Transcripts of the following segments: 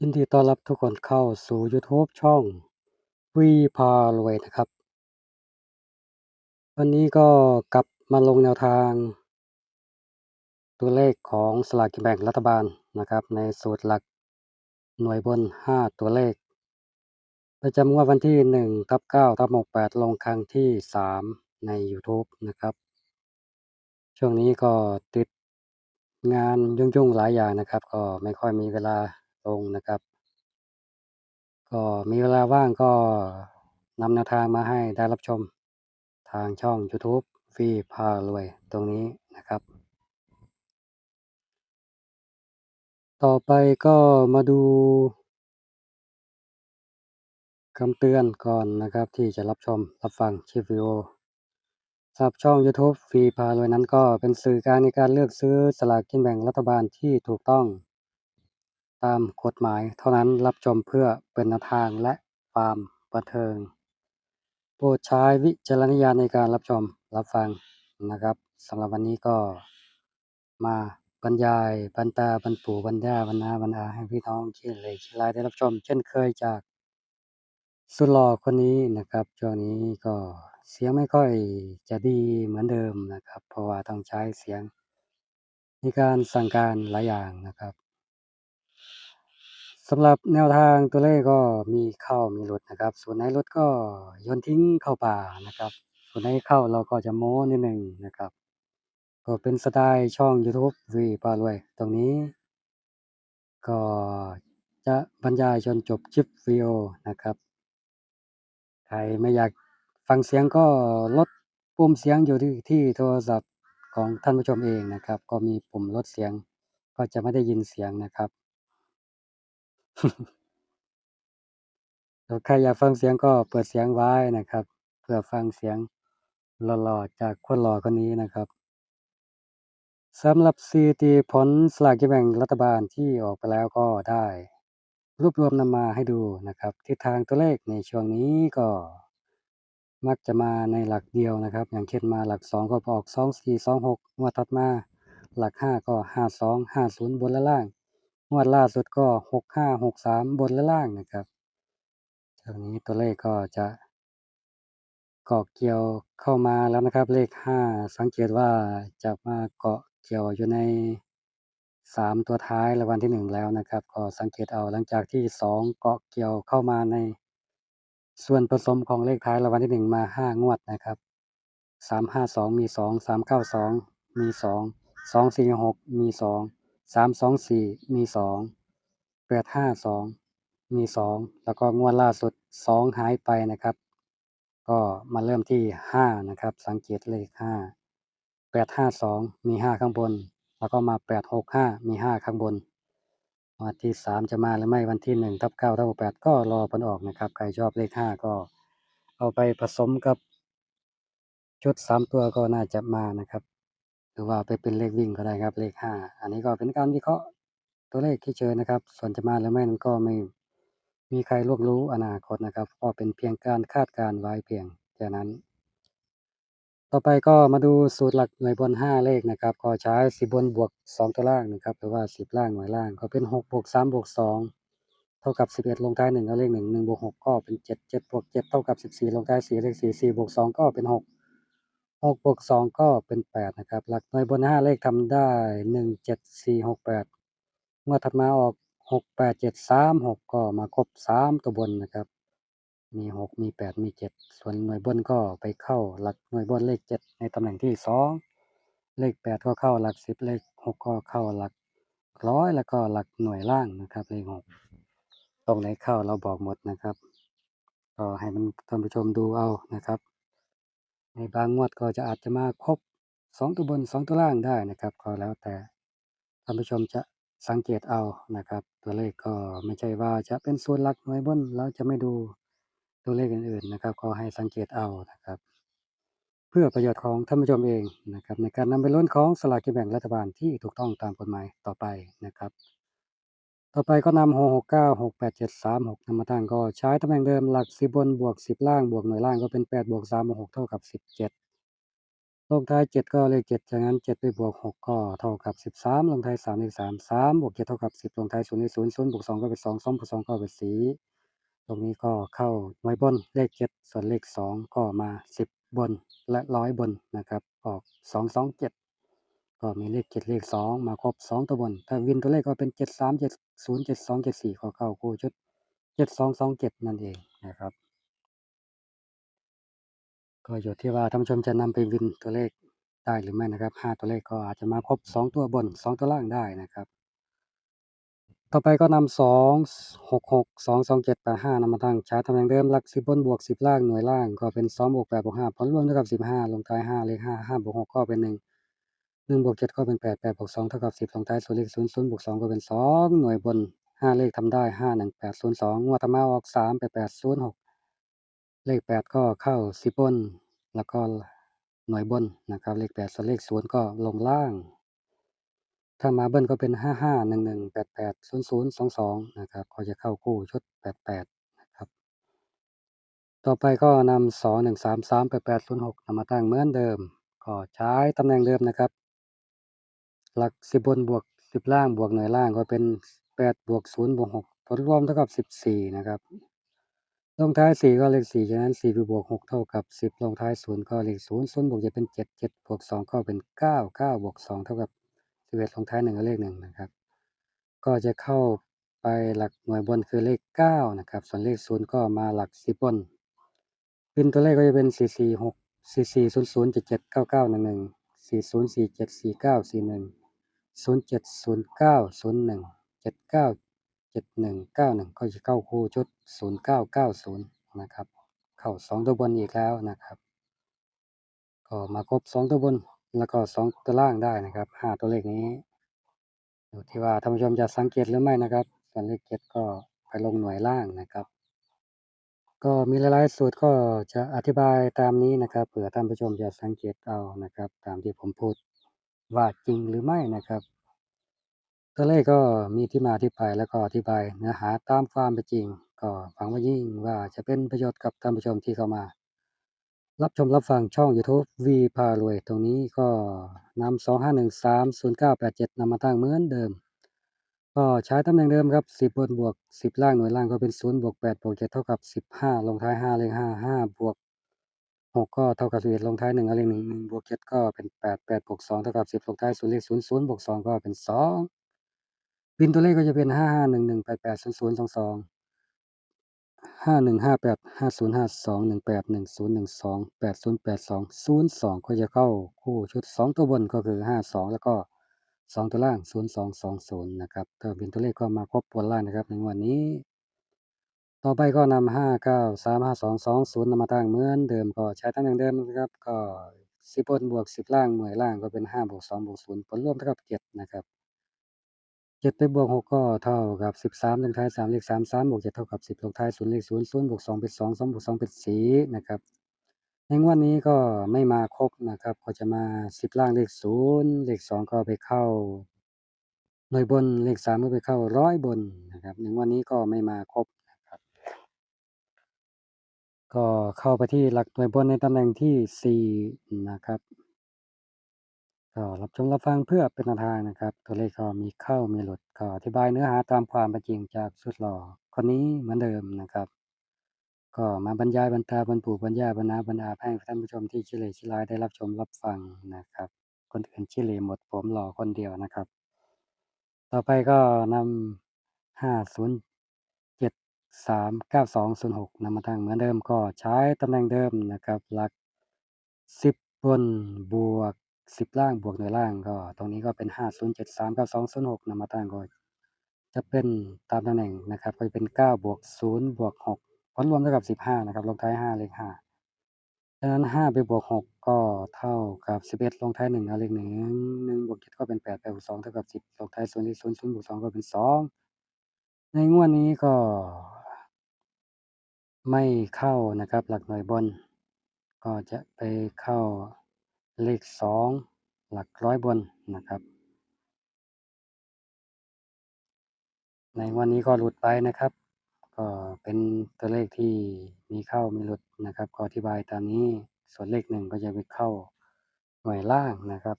ยินดีต้อนรับทุกคนเข้าสู่ยูทูบช่องวีพารวยนะครับ วันนี้ก็กลับมาลงแนวทาง ตัวเลขของสลากกินแบ่งรัฐบาลนะครับ ในสูตรหลักหน่วยบน 5 ตัวเลข ประจำงวดวันที่ 1 ทับ9ทับ68 ลงครั้งที่ 3 ใน YouTube นะครับ ช่วงนี้ก็ติดงานยุ่งๆหลายอย่างนะครับ ก็ไม่ค่อยมีเวลา ลงนะครับ ก็มีเวลาว่างก็นำแนวทางมาให้ได้รับชมทางช่อง YouTube ฟรีพารวยตรงนี้นะครับ ต่อไปก็มาดูคำเตือนก่อนนะครับที่จะรับชมรับฟังคลิปวิดีโอสำหรับช่อง YouTube ฟรีพารวยนั้นก็เป็นสื่อกางในการเลือกซื้อสลากกินแบ่งรัฐบาลที่ถูกต้อง ตามกฎหมายเท่านั้นรับชมเพื่อเป็นแนวทางและความบันเทิง โปรดใช้วิจารณญาณในการรับชมรับฟังนะครับสำหรับวันนี้ก็มาบรรยายบรรตาบรรปู่บรรยาบรรณาบรรดาให้พี่น้องที่เลยที่ลายได้รับชม เช่นเคยจากสุดหล่อคนนี้นะครับช่วงนี้ก็เสียงไม่ค่อยจะดีเหมือนเดิมนะครับ เพราะว่าต้องใช้เสียงในการสั่งการหลายอย่างนะครับ สำหรับแนวทางตัวเลขก็มีเข้ามีหลุดนะครับ ส่วนไหนหลุดก็โยนทิ้งเข้าป่านะครับ ส่วนไหนเข้าเราก็จะโม้นิดหนึ่งนะครับ ก็เป็นสไตล์ช่อง YouTube วีปารวย ตรงนี้ ก็จะบรรยายจนจบคลิปวิดีโอนะครับ ใครไม่อยากฟังเสียงก็ลดปุ่มเสียงอยู่ที่ที่โทรศัพท์ของท่านผู้ชมเองนะครับ ก็มีปุ่มลดเสียงก็จะไม่ได้ยินเสียงนะครับ ใครอยากฟังเสียงก็เปิดเสียงไว้นะครับเพื่อฟังเสียงหล่อๆจากคนหล่อคนนี้นะครับสำหรับสถิติผลสลากกินแบ่งรัฐบาลที่ออกไปแล้วก็ได้ รวบรวมนำมาให้ดูนะครับทิศทางตัวเลขในช่วงนี้ก็ มักจะมาในหลักเดียวนะครับ อย่างเช่นมาหลักสองก็ออกสองสี่สองหกงวดถัดมา หลักห้าก็ห้าสองห้าศูนย์บนและล่าง งวดล่าสุดก็หกห้าหกสามบนและล่างนะครับช่วนี้ตัวเลขก็จะเกาะเกี่ยวเข้ามาแล้วนะครับ เลขห้าสังเกตว่าจะมาเกาะเกี่ยวอยู่ในสามตัวท้ายรางวัลที่หนึ่งแล้วนะครับ ก็สังเกตเอาหลังจากที่สองเกาะเกี่ยวเข้ามาใน ส่วนผสมของเลขท้ายรางวัลที่หนึ่งมาห้างวดนะครับสามห้าสองมีสองสามเก้าสองมีสองสองสี่หกมีสอง สามสองสี่มีสองแปดห้าสองมีสองแล้วก็งวดล่าสุดสองหายไปนะครับ ก็มาเริ่มที่ห้านะครับ สังเกตเลขห้าแปดห้าสองมีห้าข้างบน แล้วก็มาแปดหกห้ามีห้าข้างบน วันที่สามจะมาหรือไม่วันที่หนึ่งทับเก้าทับแปดก็รอผลออกนะครับ ใครชอบเลขห้าก็เอาไปผสมกับชุดสามตัวก็น่าจะมานะครับ หรือว่าไปเป็นเลขวิ่งก็ได้ครับเลขห้าอันนี้ก็เป็นการวิเคราะห์ตัวเลขที่เฉยๆนะครับ ส่วนจะมาหรือไม่นั้นก็ไม่มีใครล่วงรู้อนาคตนะครับก็เป็นเพียงการคาดการณ์ไว้เพียงแค่นั้น ต่อไปก็มาดูสูตรหลักหน่วยบน 5 เลขนะครับก็ใช้10บนบวก 2 ตัวล่างนะครับหรือว่า 10 ล่างหน่วยล่างก็เป็น6บวก3บวก2เท่ากับ 11 ลงท้าย1เอาเลข1 1บวก6ก็เป็น 7 7บวก7เท่ากับ 14 ลงท้าย4เลข4 4บวก2ก็เป็น 6 6บวก2ก็เป็น8นะครับ หลักหน่วยบน5เลขทำได้1 7 4 6 8เมื่อถัดมาออก6 8 7 3 6ก็มาครบ3ตัวบนนะครับ มีหกมีแปดมีเจ็ดส่วนหน่วยบนก็ไปเข้าหลักหน่วยบนเลขเจ็ดในตำแหน่งที่สองเลขแปดก็เข้าหลักสิบเลขหกก็เข้าหลักร้อยแล้วก็หลักหน่วยล่างนะครับ เลขหกตรงไหนเข้าเราบอกหมดนะครับ ก็ให้มันท่านผู้ชมดูเอานะครับ ในบางงวดก็จะอาจจะมาครบสองตัวบนสองตัวล่างได้นะครับก็แล้วแต่ท่านผู้ชมจะสังเกตเอานะครับ ตัวเลขก็ไม่ใช่ว่าจะเป็นส่วนหลักหน่วยบนเราจะไม่ดูตัวเลขอื่นๆนะครับ ก็ให้สังเกตเอานะครับ เพื่อประโยชน์ของท่านผู้ชมเองนะครับ ในการนำไปล้นของสลากกินแบ่งรัฐบาลที่ถูกต้องตามกฎหมายต่อไปนะครับ ต่อไปก็นำหกหกเก้าหกแปดเจ็ดสามหกนำมาตั้งก็ใช้ตำแหน่งเดิมหลักสิบบนบวกสิบล่างบวกหน่วยล่างก็เป็นแปดบวกสามบวกหกเท่ากับสิบเจ็ดลงท้ายเจ็ดก็เลขเจ็ดจากนั้นเจ็ดไปบวกหกก็เท่ากับสิบสามลงท้ายสามเลขสามสามบวกเจ็ดเท่ากับสิบลงท้ายศูนย์เลขศูนย์ศูนย์บวกสองก็เป็นสองสองบวกสองก็เป็นสี่ตรงนี้ก็เข้าหน่วยบนเลขเจ็ดส่วนเลขสองก็มาสิบบนและร้อยบนนะครับออกสองสองเจ็ด ก็มีเลขเจ็ดเลขสองมาครบสองตัวบน ถ้าวินตัวเลขก็เป็นเจ็ดสามเจ็ดศูนย์เจ็ดสองเจ็ดสี่ก็เข้าคู่ชุดเจ็ดสองสองเจ็ดนั่นเองนะครับ ก็อยู่ที่ว่าท่านผู้ชมจะนำไปวินตัวเลขได้หรือไม่นะครับห้าตัวเลขก็อาจจะมาครบสองตัวบนสองตัวล่างได้นะครับ ต่อไปก็นำสองหกหกสองสองเจ็ดแปดห้านำมาตั้งใช้ตำแหน่งเดิมหลักสิบบนบวกสิบล่างหน่วยล่างก็เป็นสองบวกแปดบวกห้าผลรวมเท่ากับสิบห้าลงท้ายห้าเลขห้าห้าบวกหกก็เป็นหนึ่ง หนึ่งบวกเจ็ดก็เป็นแปดแปดบวกสองเท่ากับสิบลงท้ายส่วนเลขศูนย์ศูนย์บวกสองก็เป็นสองหน่วยบนห้าเลขทำได้ห้าหนึ่งแปดศูนย์สองงวดธรรมาออกสามแปดแปดศูนย์หกเลขแปดก็เข้าสิบบนแล้วก็หน่วยบนนะครับเลขแปดส่วนเลขศูนย์ก็ลงล่าง ถ้ามาเบิ้ลก็เป็นห้าห้าหนึ่งหนึ่งแปดแปดศูนย์ศูนย์สองสองนะครับก็จะเข้าคู่ชุดแปดแปดนะครับ ต่อไปก็นำสองหนึ่งสามสามแปดแปดศูนย์หกนำมาตั้งเหมือนเดิม ก็ใช้ตำแหน่งเดิมนะครับ หลักสิบบนบวกสิบล่างบวกหน่วยล่างก็เป็นแปดบวกศูนย์บวกหกผลรวมเท่ากับสิบสี่นะครับลงท้ายสี่ก็เลขสี่ฉะนั้นสี่ไปบวกหกเท่ากับสิบลงท้ายศูนย์ก็เลขศูนย์ศูนย์บวกเจ็ดเป็นเจ็ดเจ็ดบวกสองก็เป็นเก้าเก้าบวกสองเท่ากับสิบเอ็ดลงท้ายหนึ่งก็เลขหนึ่งนะครับ ก็จะเข้าไปหลักหน่วยบนคือเลขเก้านะครับ ส่วนเลขศูนย์ก็มาหลักสิบบนเป็นตัวเลขก็จะเป็นสี่สี่หกสี่สี่ศูนย์ศูนย์เจ็ดเจ็ดเก้าเก้าหนึ่งหนึ่งสี่ศูนย์สี่เจ็ดสี่เก้าสี่หนึ่ง ศูนย์เจ็ดศูนย์เก้าศูนย์หนึ่งเจ็ดเก้าเจ็ดหนึ่งเก้าหนึ่งก็จะเข้าคู่ชุดศูนย์เก้าเก้าศูนย์นะครับ เข้าสองตัวบนอีกแล้วนะครับ ก็มาครบสองตัวบนแล้วก็สองตัวล่างได้นะครับห้าตัวเลขนี้อยู่ที่ว่าท่านผู้ชมจะสังเกตหรือไม่นะครับ ส่วนเลขเจ็ดก็ไปลงหน่วยล่างนะครับ ก็มีหลายๆสูตรก็จะอธิบายตามนี้นะครับเผื่อท่านผู้ชมจะสังเกตเอานะครับ ตามที่ผมพูด ว่าจริงหรือไม่นะครับตัวเลขก็มีที่มาที่ไปแล้วก็อธิบายเนื้อหาตามความเป็นจริง ก็หวังว่ายิ่งว่าจะเป็นประโยชน์กับท่านผู้ชมที่เข้ามา รับชมรับฟังช่อง YouTube V พารวย ตรงนี้ก็นำสองห้าหนึ่งสามศูนย์เก้าแปดเจ็ดนำมาตั้งเหมือนเดิม ก็ใช้ตำแหน่งเดิมครับสิบบนบวกสิบล่างหน่วยล่างก็เป็นศูนย์บวกแปดบวกเจ็ดเท่ากับสิบห้าลงท้ายห้าเลขห้าห้าบวก หกก็เท่ากับสิบเอ็ดลงท้ายหนึ่งเลขหนึ่งหนึ่งบวกเจ็ดก็เป็นแปดแปดบวกสองเท่ากับสิบลงท้ายศูนย์เลขศูนย์ศูนย์บวกสองก็เป็นสองบินตัวเลขก็จะเป็นห้าห้าหนึ่งหนึ่งแปดแปดศูนย์ศูนย์สองสองห้าหนึ่งห้าแปดห้าศูนย์ห้าสองหนึ่งแปดหนึ่งศูนย์หนึ่งสองแปดศูนย์แปดสองศูนย์สองก็จะเข้าคู่ชุดสองตัวบนก็คือห้าสองแล้วก็สองตัวล่างศูนย์สองสองศูนย์นะครับถ้าเป็นตัวเลขก็มาครบบนล่างนะครับในวันนี้ ต่อไปก็นำห้าเก้าสามห้าสองสองศูนย์นำมาตั้งเหมือนเดิมก็ใช้ตำแหน่งเดิมนะครับ ก็สิบบนบวกสิบล่างหน่วยล่างก็เป็นห้าบวกสองบวกศูนย์ผลรวมเท่ากับเจ็ดนะครับเจ็ดไปบวกหกก็เท่ากับสิบสามลงท้ายสามเลขสามสามบวกเจ็ดเท่ากับสิบลงท้ายศูนย์เลขศูนย์ศูนย์บวกสองเป็นสองสองบวกสองเป็นสี่นะครับในงวดนี้ก็ไม่มาครบนะครับ ก็จะมาสิบล่างเลขศูนย์เลขสองก็ไปเข้าหน่วยบนเลขสามก็ไปเข้าร้อยบนนะครับในงวันนี้ก็ไม่มาครบ ก็เข้าไปที่หลักหน่วยบนในตำแหน่งที่สี่นะครับ ก็รับชมรับฟังเพื่อเป็นแนวทางนะครับ ตัวเลขก็มีเข้ามีหลุดก็อธิบายเนื้อหาตามความเป็นจริงจากสุดหล่อคนนี้เหมือนเดิมนะครับ ก็มาบรรยายบรรดาบรรปู่บรรยาบรรณาบรรดาให้ท่านผู้ชมที่ชิเลชิลายได้รับชมรับฟังนะครับ คนอื่นชิเลหมดผมหล่อคนเดียวนะครับ ต่อไปก็นำห้าศูนย์ เจ็ดสามเก้าสองศูนย์หกนำมาตั้งเหมือนเดิมก็ใช้ตำแหน่งเดิมนะครับ หลักสิบบนบวกสิบล่างบวกหน่วยล่างก็ ตรงนี้ก็เป็นห้าศูนย์เจ็ดสามเก้าสองศูนย์หกนำมาตั้งก็จะเป็นตามตำแหน่งนะครับก็จะเป็นเก้าบวกศูนย์บวกหกผลรวมเท่ากับสิบห้านะครับ ลงท้ายห้าเลขห้าดังนั้นห้าไปบวกหกก็เท่ากับสิบเอ็ดลงท้ายหนึ่งเอาเลขหนึ่งหนึ่งบวกเจ็ดก็เป็นแปดแปดบวกสองเท่ากับสิบลงท้ายศูนย์เลขศูนย์ศูนย์บวกสองก็เป็นสองในงวดนี้ก็ ไม่เข้านะครับ หลักหน่วยบน ก็จะไปเข้าเลขสองหลักร้อยบนนะครับ ในวันนี้ก็หลุดไปนะครับ ก็เป็นตัวเลขที่มีเข้ามีหลุดนะครับ ก็อธิบายตามนี้ส่วนเลขหนึ่งก็จะไปเข้าหน่วยล่างนะครับ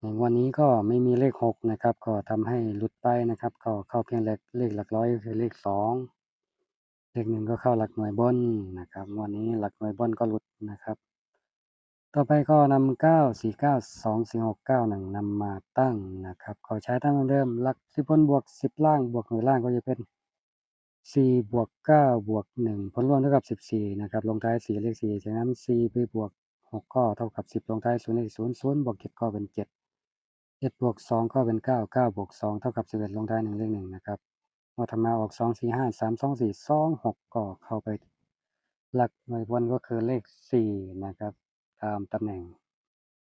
ในวดนี้ก็ไม่มีเลข 6 นะครับ ก็ทำให้หลุดไปนะครับ ก็เข้าเพียงเลขเลขหลักร้อยก็คือเลข 2 เลขหนึ่งก็เข้าหลักหน่วยบนนะครับ วันนี้หลักหน่วยบนก็หลุดนะครับ ต่อไปก็นำเก้าสี่เก้าสองสี่หกเก้าหนึ่งนำมาตั้งนะครับขอใช้ตั้งเดิมหลักสิบบนบวกสิบล่างบวกหน่วยล่างก็จะเป็นสี่บวกเก้าบวกหนึ่งผลรวมเท่ากับสิบสี่นะครับ ลงท้ายสี่เลขสี่จากนั้นสี่ไปบวกหกก็เท่ากับสิบลงท้ายศูนย์เลขศูนย์ศูนย์บวกเจ็ดก็เป็นเจ็ดเจ็ดบวกสองก็เป็นเก้าเก้าบวกสองเท่ากับสิบเอ็ดลงท้ายหนึ่งเลขหนึ่งนะครับ เมื่อทำมาออก2 4 5 3 2 4 2 6ก็เข้าไป หลักหน่วยบนก็คือเลข4นะครับ ตามตำแหน่ง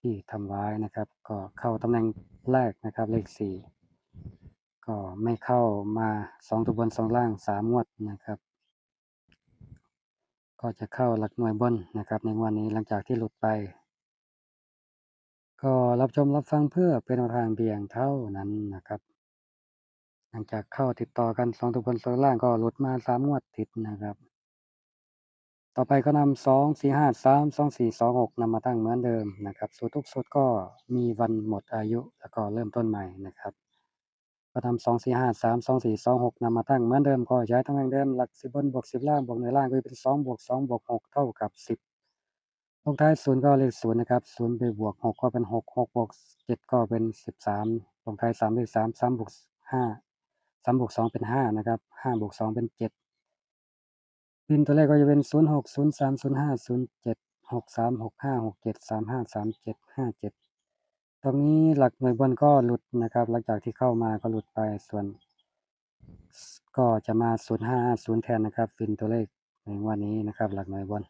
ที่ทำไว้นะครับ ก็เข้าตำแหน่งแรกนะครับ เลข4ก็ไม่เข้ามา2ตัวบน2ล่าง3งวดนะครับ ก็จะเข้าหลักหน่วยบนนะครับ ในวดนี้หลังจากที่หลุดไป ก็รับชมรับฟังเพื่อเป็นทางเพียงเท่านั้นนะครับ หลังจากเข้าติดต่อกัน2ตัวบน2ล่างก็หลุดมา3งวดติดนะครับ ต่อไปก็นำ2 4 5 3 2 4 2 6นำมาตั้งเหมือนเดิมนะครับสูตรทุกสูตรก็มีวันหมดอายุแล้วก็เริ่มต้นใหม่นะครับ ก็ทำ2 4 5 3 2 4 2 6นำมาตั้งเหมือนเดิมก็ใช้ตำแหน่งเดิมหลัก10บบนบวก10ล่างบวกหน่วยล่างก็จะเป็น2บวก2บวก6เท่ากับ10ลงท้าย0ก็เลข0นย์นะครับ0ไปบวก6ก็เป็น6 6บวก7ก็เป็น13ลงท้าย3เลข3 3บวกห้า 5 3บวก2เป็น5นะครับ5บวก2เป็น7พินตัวเลขก็จะเป็น0 6 0 3 0 5 0 7 6 3 6 5 6 7 3 5 3 7 5 7ตรงนี้หลักหน่วยบนก็หลุดนะครับ หลังจากที่เข้ามาก็หลุดไปส่วน ก็จะมา0 5 0แทนนะครับ ฟินตัวเลขในวันนี้นะครับ หลักหน่วยบน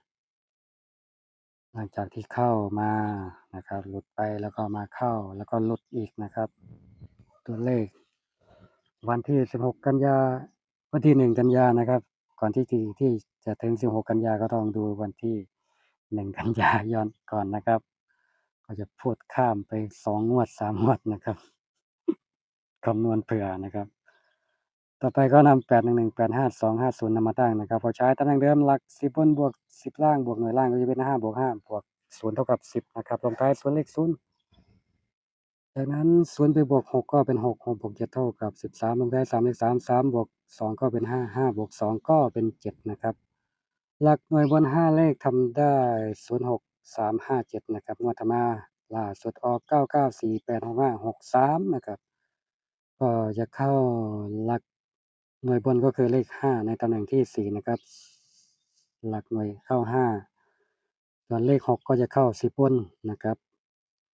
หลังจากที่เข้ามานะครับ หลุดไปแล้วก็มาเข้าแล้วก็หลุดอีกนะครับ ตัวเลข วันที่ 16 กันยาวันที่ 1 กันยานะครับ ก่อนที่ที่ที่จะถึง 16 กันยาก็ต้องดูวันที่ 1 กันยายนก่อนนะครับ ก็จะพูดข้ามไป2งวด3งวดนะครับคำนวณเผื่อนะครับ ต่อไปก็นำ811 852 50นำมาตั้งนะครับพอใช้ตำแหน่งเดิมหลัก10บนบวก10ล่างบวกหน่วยล่างก็จะเป็น5บวก5บวก0เท่ากับ10นะครับลงท้าย0เลข0 จากนั้นศูนย์ไปบวกหกก็เป็นหกหกบวกเจ็ดเท่ากับสิบสามลงได้สามเลขสามสามบวกสองก็เป็นห้าห้าบวกสองก็เป็นเจ็ดนะครับ หลักหน่วยบนห้าเลขทำได้ศูนย์หกสามห้าเจ็ดนะครับงวดธรรมาล่าสุดออกเก้าเก้าสี่แปดหกห้าหกสามนะครับ ก็จะเข้าหลักหน่วยบนก็คือเลขห้าในตำแหน่งที่สี่นะครับ หลักหน่วยเข้าห้าส่วนเลขหกก็จะเข้าสิบบนนะครับ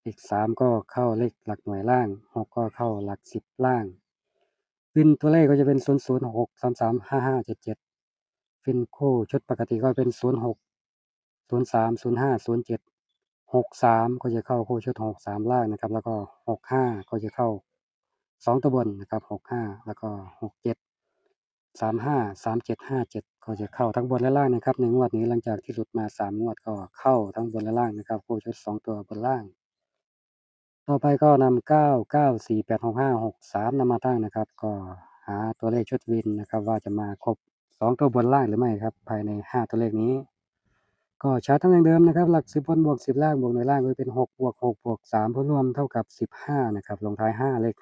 เลข3ก็เข้าเลขหลักหน่วยล่าง 6 ก็เข้าหลัก 10 ล่าง ฟินตัวเลขก็จะเป็น 0 0 6 3 3 5 5 7 7 ฟินคู่ชุดปกติก็เป็น 0 6 0 3 0 5 0 7 6 3 ก็จะเข้าคู่ชุด 6 3 ล่างนะครับ แล้วก็ 6 5 ก็จะเข้า 2 ตัวบนนะครับ 6 5 แล้วก็ 6 7 3 5 3 7 5 7 ก็จะเข้าทั้งบนและล่างนะครับในงวดนี้หลังจากที่หลุดมา 3 งวดก็เข้าทั้งบนและล่างนะครับคู่ชุด 2 ตัวบนล่าง ต่อไปก็นำ9 9 4 8 6 5 6 3นำมาตั้งนะครับ ก็หาตัวเลขชุดวินนะครับ ว่าจะมาครบ2ตัวบนล่างหรือไม่ครับ ภายใน5ตัวเลขนี้ ก็ใช้ตำแหน่งเดิมนะครับ หลัก10บนบวก10ล่างบวกหน่วยล่างก็เป็น6บวก6บวก3ผลรวมเท่ากับ15นะครับลงท้าย5เลข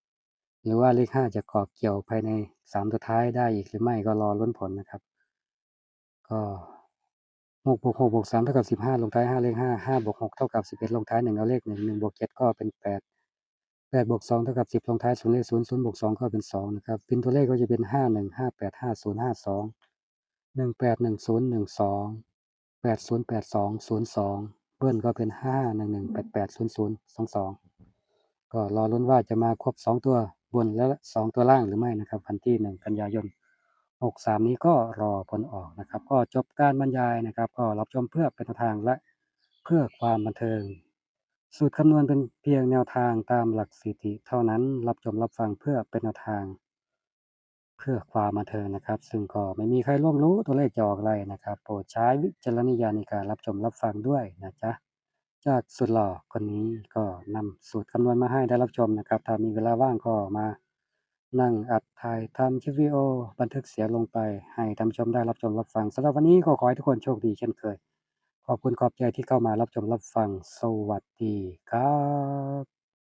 5หรือว่าเลข5จะเกาะเกี่ยวภายใน3ตัวท้ายได้อีกหรือไม่ก็รอลุ้นผลนะครับ ก็ หกบวกหกบวกสามเท่ากับสิบห้าลงท้ายห้าเลขห้าห้าบวกหกเท่ากับสิบเอ็ดลงท้ายหนึ่งเอาเลขหนึ่งหนึ่งบวกเจ็ดก็เป็นแปดแปดบวกสองเท่ากับสิบลงท้ายศูนย์เลขศูนย์ศูนย์บวกสองก็เป็นสองนะครับฟินตัวเลขก็จะเป็นห้าหนึ่งห้าแปดห้าศูนย์ห้าสองหนึ่งแปดหนึ่งศูนย์หนึ่งสองแปดศูนย์แปดสองศูนย์สองเบิ้ลก็เป็นห้าหนึ่งหนึ่งแปดแปดศูนย์ศูนย์สองสองก็รอรุ้นว่าจะมาครบสองตัวบนและสองตัวล่างหรือไม่นะครับพันที่หนึ่งกันยายน 63 นี้ก็รอผลออกนะครับ ก็จบการบรรยายนะครับ ก็รับชมเพื่อเป็นแนวทางและเพื่อความบันเทิง สูตรคำนวณเป็นเพียงแนวทางตามหลักสิติเท่านั้นรับชมรับฟังเพื่อเป็นแนวทาง เพื่อความบันเทิงนะครับ ซึ่งก็ไม่มีใครล่วงรู้ตัวเลขจะออกอะไรนะครับโปรดใช้วิจารณญาณในการรับชมรับฟังด้วยนะจ๊ะจากสุดหล่อคนนี้ก็นำสูตรคำนวณมาให้ได้รับชมนะครับ ถ้ามีเวลาว่างก็มา นั่งอัดถ่ายทำคลิปวิดีโอ บันทึกเสียงลงไป ให้ท่านชมได้รับชมรับฟังสำหรับวันนี้ก็ขอให้ทุกคนโชคดีเช่นเคย ขอบคุณขอบใจที่เข้ามารับชมรับฟัง สวัสดีครับ